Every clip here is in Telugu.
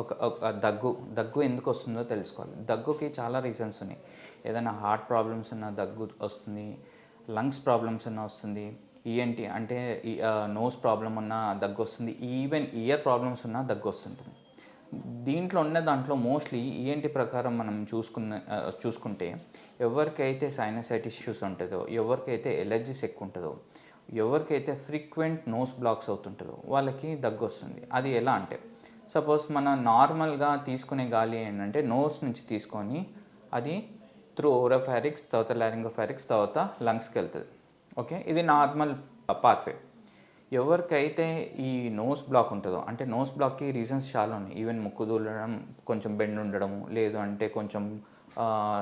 ఒక ఒక దగ్గు దగ్గు ఎందుకు వస్తుందో తెలుసుకోవాలి. దగ్గుకి చాలా రీజన్స్ ఉన్నాయి. ఏదైనా హార్ట్ ప్రాబ్లమ్స్ ఉన్న దగ్గు వస్తుంది లంగ్స్ ప్రాబ్లమ్స్ ఉన్న వస్తుంది ఈఎన్టీ అంటే నోస్ ప్రాబ్లం ఉన్న దగ్గు వస్తుంది ఈవెన్ ఇయర్ ప్రాబ్లమ్స్ ఉన్న దగ్గు వస్తుంటుంది. దీంట్లో ఉన్న దాంట్లో మోస్ట్లీ ఈఎన్టీ ప్రకారం మనం చూసుకున్న చూసుకుంటే ఎవరికైతే సైనసైట్ ఇష్యూస్ ఉంటుందో ఎవరికైతే ఎలర్జీస్ ఎక్కువ ఉంటుందో ఎవరికైతే ఫ్రీక్వెంట్ నోస్ బ్లాక్స్ అవుతుంటుందో వాళ్ళకి దగ్గు వస్తుంది. అది ఎలా అంటే సపోజ్ మన నార్మల్గా తీసుకునే గాలి ఏంటంటే నోస్ నుంచి తీసుకొని అది త్రూ ఓరోఫారిక్స్ తర్వాత లారింగోఫారిక్స్ తర్వాత లంగ్స్కి వెళ్తుంది. ఓకే? ఇది నార్మల్ పాత్వే. ఎవరికైతే ఈ నోస్ బ్లాక్ ఉంటుందో అంటే నోస్ బ్లాక్కి రీజన్స్ చాలా ఉన్నాయి. ఈవెన్ ముక్కు దూలడం కొంచెం బెండ్ ఉండడము లేదు అంటే కొంచెం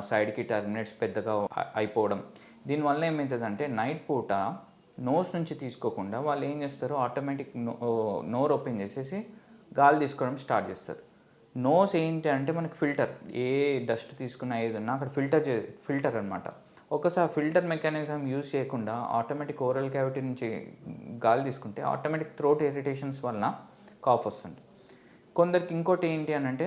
సైడ్కి టర్మినేట్స్ పెద్దగా అయిపోవడం. దీనివల్ల ఏమవుతుందంటే నైట్ పూట నోస్ నుంచి తీసుకోకుండా వాళ్ళు ఏం చేస్తారు ఆటోమేటిక్ నోర్ ఓపెన్ చేసేసి గాలి తీసుకోవడం స్టార్ట్ చేస్తారు. నోస్ ఏంటి అంటే మనకి ఫిల్టర్. ఏ డస్ట్ తీసుకున్నా ఏదన్నా అక్కడ ఫిల్టర్ చే ఫిల్టర్ అనమాట ఒకసారి ఫిల్టర్ మెకానిజం యూజ్ చేయకుండా ఆటోమేటిక్ ఓరల్ క్యావిటీ నుంచి గాలి తీసుకుంటే ఆటోమేటిక్ థ్రోట్ ఇరిటేషన్స్ వలన కాఫ్ వస్తుంది. కొందరికి ఇంకోటి ఏంటి అని అంటే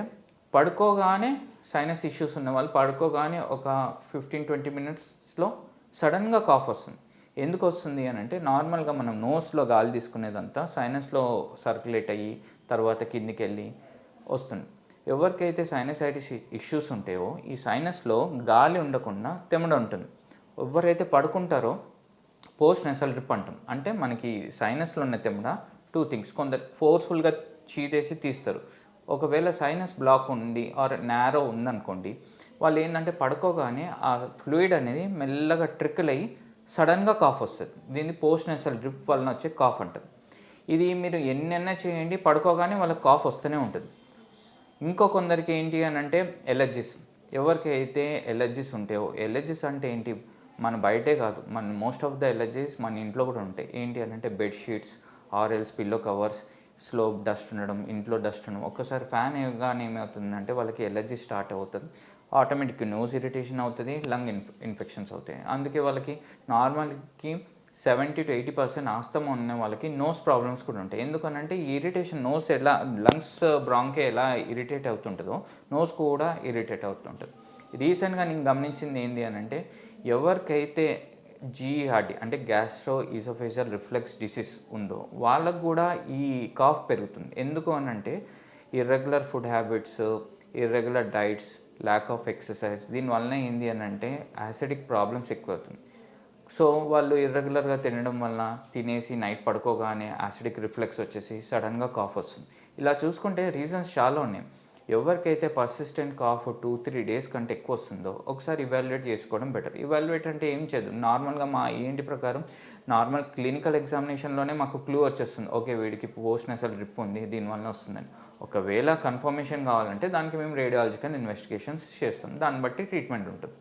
పడుకోగానే సైనస్ ఇష్యూస్ ఉన్న వాళ్ళు పడుకోగానే ఒక ఫిఫ్టీన్ ట్వంటీ మినిట్స్లో సడన్గా కాఫ్ వస్తుంది. ఎందుకు వస్తుంది అని అంటే నార్మల్గా మనం నోస్లో గాలి తీసుకునేదంతా సైనస్లో సర్క్యులేట్ అయ్యి తర్వాత కిందికి వెళ్ళి వస్తుంది. ఎవరికైతే సైనసైటిస్ ఇష్యూస్ ఉంటాయో ఈ సైనస్లో గాలి ఉండకుండా తెమడ ఉంటుంది. ఎవరైతే పడుకుంటారో పోస్ట్ నెసల్ డ్రిప్ అంటాం. అంటే మనకి సైనస్లో ఉన్న తెమడ టూ థింగ్స్ కొందరు ఫోర్స్ఫుల్గా చీదేసి తీస్తారు. ఒకవేళ సైనస్ బ్లాక్ ఉండి ఆర్ నేరో ఉందనుకోండి వాళ్ళు ఏంటంటే పడుకోగానే ఆ ఫ్లూయిడ్ అనేది మెల్లగా ట్రిక్కుల్ అయ్యి సడన్గా కాఫ్ వస్తుంది. దీన్ని పోస్ట్ నెసల్ డ్రిప్ వలన వచ్చే కాఫ్ అంటారు ఇది మీరు ఎన్నెన్నా చేయండి పడుకోగానే వాళ్ళకి కాఫ్ వస్తూనే ఉంటుంది. ఇంకో కొందరికి ఏంటి అని అంటే ఎలర్జీస్. ఎవరికైతే ఎలర్జీస్ ఉంటాయో ఎలర్జీస్ అంటే ఏంటి? మన బయటే కాదు మన మోస్ట్ ఆఫ్ ద ఎలర్జీస్ మన ఇంట్లో కూడా ఉంటాయి. ఏంటి అని అంటే బెడ్షీట్స్ ఆర్ఎల్స్ పిల్లో కవర్స్ స్లో డస్ట్ ఉండడం ఇంట్లో డస్ట్ ఉండడం. ఒక్కసారి ఫ్యాన్ కానీ ఏమవుతుందంటే వాళ్ళకి ఎలర్జీ స్టార్ట్ అవుతుంది. ఆటోమేటిక్ నోస్ ఇరిటేషన్ అవుతుంది లంగ్ ఇన్ఫ్ ఇన్ఫెక్షన్స్ అవుతాయి. అందుకే వాళ్ళకి నార్మల్కి seventy to eighty percent asthma ఉన్న వాళ్ళకి నోస్ ప్రాబ్లమ్స్ కూడా ఉంటాయి. ఎందుకనంటే ఈ ఇరిటేషన్ నోస్ ఎలా లంగ్స్ బ్రాంకే ఎలా ఇరిటేట్ అవుతుంటుందో నోస్ కూడా ఇరిటేట్ అవుతుంటుంది. రీసెంట్గా నేను గమనించింది ఏంటి అని అంటే ఎవరికైతే జీఈఆర్డి అంటే గ్యాస్ట్రో ఈసోఫేషియల్ రిఫ్లెక్స్ డిసీజ్ ఉందో వాళ్ళకు కూడా ఈ కాఫ్ పెరుగుతుంది. ఎందుకు అని అంటే irregular food habits irregular diets lack of exercise దీనివల్ల ఏంది అని అంటే యాసిడిక్ ప్రాబ్లమ్స్ ఎక్కువ అవుతుంది సో వాళ్ళు ఇర్రెగ్యులర్గా తినడం వల్ల తినేసి నైట్ పడుకోగానే యాసిడిక్ రిఫ్లెక్స్ వచ్చేసి సడన్గా కాఫ్ వస్తుంది. ఇలా చూసుకుంటే రీజన్స్ చాలా ఉన్నాయి. ఎవరికైతే persistent cough two three days కంటే ఎక్కువ వస్తుందో ఒకసారి ఇవాల్యుయేట్ చేసుకోవడం బెటర్ ఇవాల్యుయేట్ అంటే ఏం చేయదు. నార్మల్గా మా ఏంటి ప్రకారం నార్మల్ క్లినికల్ ఎగ్జామినేషన్లోనే మాకు క్లూ వచ్చేస్తుంది. ఓకే వీడికి పోస్ట్ నెసల్ డ్రిప్ ఉంది దీనివల్ల వస్తుందని. ఒకవేళ కన్ఫర్మేషన్ కావాలంటే దానికి మేము రేడియాలజికల్ ఇన్వెస్టిగేషన్స్ చేస్తాం. దాన్ని బట్టి ట్రీట్మెంట్ ఉంటుంది.